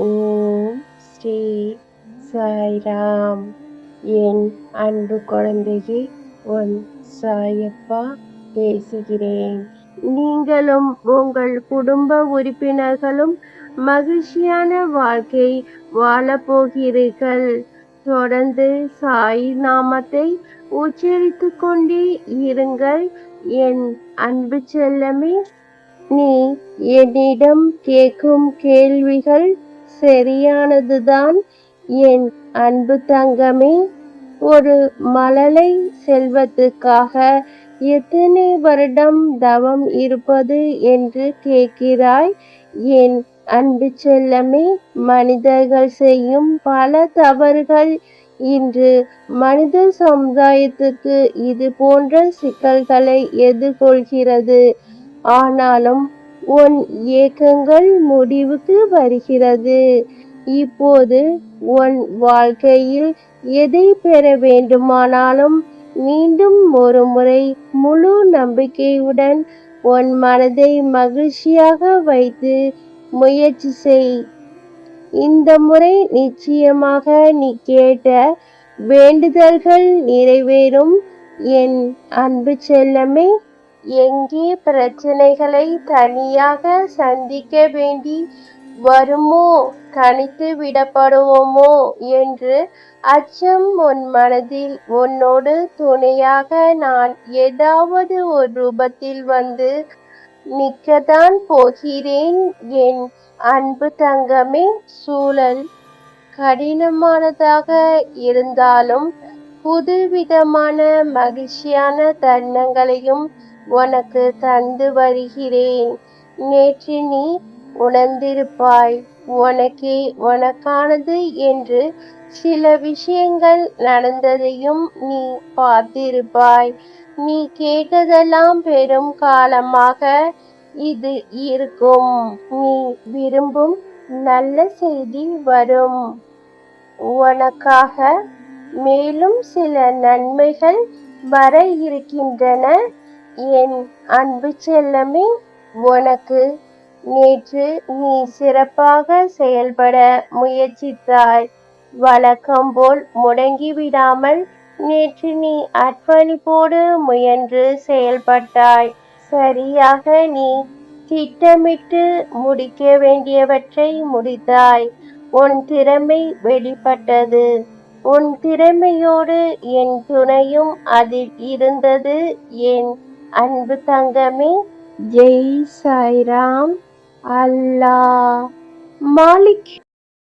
ஓம் ஸ்ரீ சாய்ராம். என் அன்பு குழந்தையே உன் சாயப்பா பேசுகிறேன். நீங்களும் உங்கள் குடும்ப உறுப்பினர்களும் மகிழ்ச்சியான வாழ்க்கை வாழப்போகிறீர்கள் தொடர்ந்து சாய் நாமத்தை உச்சரித்து கொண்டே இருங்கள். என் அன்பு செல்லமே நீ என்னிடம் கேட்கும் கேள்விகள் சரியானதுதான். என் அன்பு தங்கமே ஒரு மழலை செல்வத்துக்காக எத்தனை வருடம் தவம் இருப்பது என்று கேட்கிறாய்? என் அன்பு செல்லமே மனிதர்கள் செய்யும் பல தவறுகள். இன்று மனித சமுதாயத்துக்கு இது போன்ற சிக்கல்களை எதிர்கொள்கிறது. ஆனாலும் உன் ஏக்கங்கள் முடிவுக்கு வருகிறது. இப்போது உன் வாழ்க்கையில் எதை பெற வேண்டுமானாலும் மீண்டும் ஒரு முறை முழு நம்பிக்கையுடன் உன் மனதை மகிழ்ச்சியாக வைத்து முயற்சி செய். இந்த முறை நிச்சயமாக நீ கேட்ட வேண்டுதல்கள் நிறைவேறும். என் அன்பு செல்லமே எங்கே பிரச்சனைகளை தனியாக சந்திக்க வேண்டி வருமோ? தனித்து விடப்படுவோமோ? என்று அச்சம் உன் மனதில் உன்னோடு துணையாக நான் ஏதாவது ஒரு ரூபத்தில் வந்து நிற்கத்தான் போகிறேன். என் அன்பு தங்கமே சூழல் கடினமானதாக இருந்தாலும் புதுவிதமான மகிழ்ச்சியான தருணங்களையும் உனக்கு தந்து வருகிறேன். நேற்று நீ உணர்ந்திருப்பாய். உனக்கே உனக்கானது என்று சில விஷயங்கள் நடந்ததையும் நீ பார்த்திருப்பாய். நீ கேட்டதெல்லாம் பெரும் காலமாக இது இருக்கும். நீ விரும்பும் நல்ல செய்தி வரும். உனக்காக மேலும் சில நன்மைகள் வர இருக்கின்றன. என் அன்பு செல்லமே உனக்கு நேற்று நீ சிறப்பாக செயல்பட முயற்சித்தாய். வழக்கம் போல் முடங்கிவிடாமல் நேற்று நீ அர்ப்பணிப்போடு முயன்று செயல்பட்டாய். சரியாக நீ திட்டமிட்டு முடிக்க வேண்டியவற்றை முடித்தாய். உன் திறமை வெளிப்பட்டது. உன் திறமையோடு என் துணையும் அதில் இருந்தது என் அன்பு தங்கமே ஜெய் சாய்ராம். அல்லா மாலிக்.